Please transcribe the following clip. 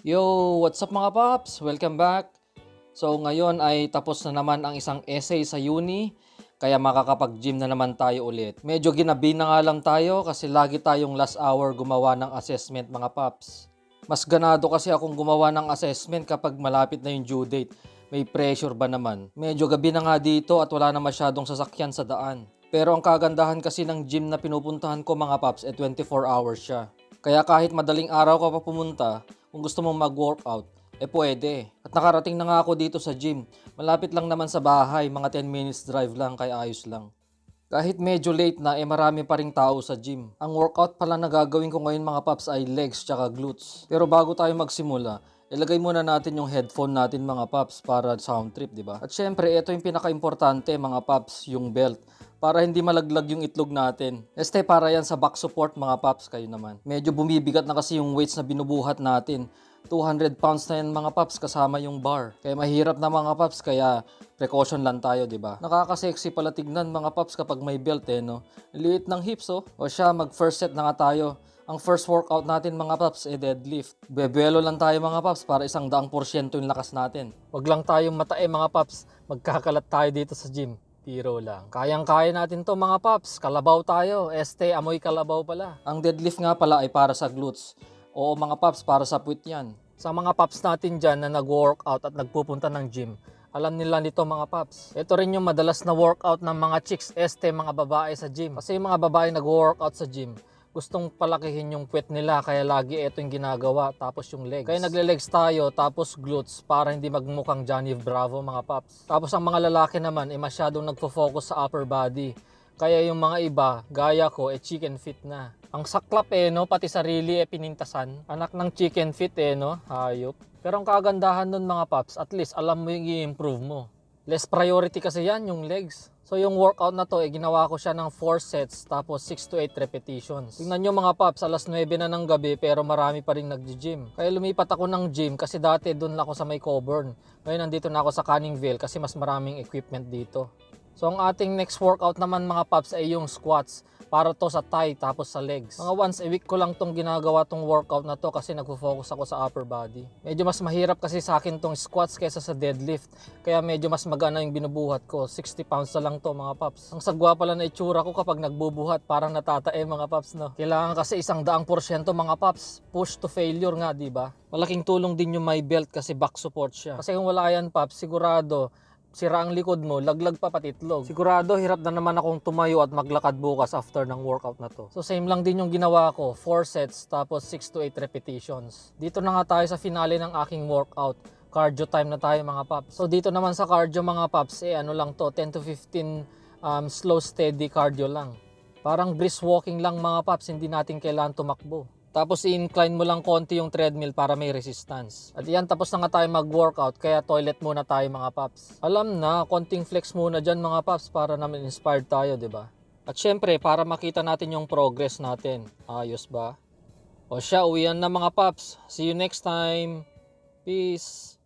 Yo, what's up mga paps? Welcome back. So ngayon ay tapos na naman ang isang essay sa uni, kaya makakapag-gym na naman tayo ulit. Medyo ginabi na nga lang tayo kasi lagi tayong last hour gumawa ng assessment mga paps. Mas ganado kasi akong gumawa ng assessment kapag malapit na yung due date. May pressure ba naman? Medyo gabi na nga dito at wala na masyadong sasakyan sa daan. Pero ang kagandahan kasi ng gym na pinupuntahan ko mga paps ay 24 hours siya. Kaya kahit madaling araw ka pa pumunta, kung gusto mong mag-workout, eh pwede. At nakarating na nga ako dito sa gym. Malapit lang naman sa bahay, mga 10 minutes drive lang, kaya ayos lang. Kahit medyo late na, eh marami pa ring tao sa gym. Ang workout pala na gagawin ko ngayon mga paps ay legs tsaka glutes. Pero bago tayo magsimula, ilagay muna natin yung headphone natin mga paps para sound trip, di ba? At syempre, ito yung pinaka-importante mga paps, yung belt para hindi malaglag yung itlog natin. Este, para yan sa back support mga paps kayo naman. Medyo bumibigat na kasi yung weights na binubuhat natin. 200 pounds na yan mga paps kasama yung bar. Kaya mahirap na mga paps kaya precaution lang tayo, di ba? Nakaka-sexy pala tignan mga paps kapag may belt eh, no? Liit ng hips oh. O siya, mag first set na nga tayo. Ang first workout natin mga paps eh deadlift. Bebelo lang tayo mga paps para isang daang porsyento yung lakas natin. Wag lang tayong matae mga paps. Magkakalat tayo dito sa gym. Piro lang. Kayang-kaya natin to mga paps. Kalabaw tayo. Este, amoy kalabaw pala. Ang deadlift nga pala ay para sa glutes. Oo mga paps, para sa puwit yan. Sa mga paps natin dyan na nag-workout at nagpupunta ng gym, alam nila nito mga paps. Ito rin yung madalas na workout ng mga chicks, este, mga babae sa gym. Kasi yung mga babae nag-workout sa gym, gustong palakihin yung puwet nila kaya lagi ito yung ginagawa tapos yung legs. Kaya nagle-legs tayo tapos glutes para hindi magmukhang Johnny Bravo mga paps. Tapos ang mga lalaki naman ay masyadong nagfo-focus sa upper body. Kaya yung mga iba, gaya ko, eh chicken fit na. Ang saklap eh, no? Pati sarili eh pinintasan. Anak ng chicken fit eh, no? Hayop. Pero ang kagandahan nun mga paps, at least alam mo yung i-improve mo. Less priority kasi yan, yung legs. So yung workout na to, eh, ginawa ko siya ng 4 sets tapos 6 to 8 repetitions. Tingnan nyo mga paps, alas 9 na ng gabi pero marami pa rin nag-gym. Kaya lumipat ako ng gym kasi dati doon ako sa may Coburn. Ngayon nandito na ako sa Canningville kasi mas maraming equipment dito. So ang ating next workout naman mga paps ay yung squats para to sa thigh tapos sa legs. Mga once a week ko lang tong ginagawa tong workout na to kasi nagfo-focus ako sa upper body. Medyo mas mahirap kasi sa akin tong squats kaysa sa deadlift. Kaya medyo mas magana yung binubuhat ko. 60 pounds na lang to mga paps. Ang sagwa pala na itsura ko kapag nagbubuhat parang natatae mga paps no. Kailangan kasi isang daang porsyento mga paps. Push to failure nga di ba? Malaking tulong din yung my belt kasi back support siya. Kasi kung wala yan paps sigurado sira ang likod mo, laglag pa pati itlog. Sigurado, hirap na naman akong tumayo at maglakad bukas after ng workout na to. So same lang din yung ginawa ko, 4 sets tapos 6 to 8 repetitions. Dito na nga tayo sa finale ng aking workout. Cardio time na tayo mga paps. So dito naman sa cardio mga paps, eh ano lang to, 10 to 15 um, slow steady cardio lang. Parang brisk walking lang mga paps, hindi natin kailangan tumakbo. Tapos i-incline mo lang konti yung treadmill para may resistance. At yan, tapos na nga tayo mag-workout, kaya toilet muna tayo mga paps. Alam na, konting flex muna dyan mga paps para namin inspired tayo, ba? At syempre, para makita natin yung progress natin. Ayos ba? O siya, uwian na mga paps. See you next time. Peace.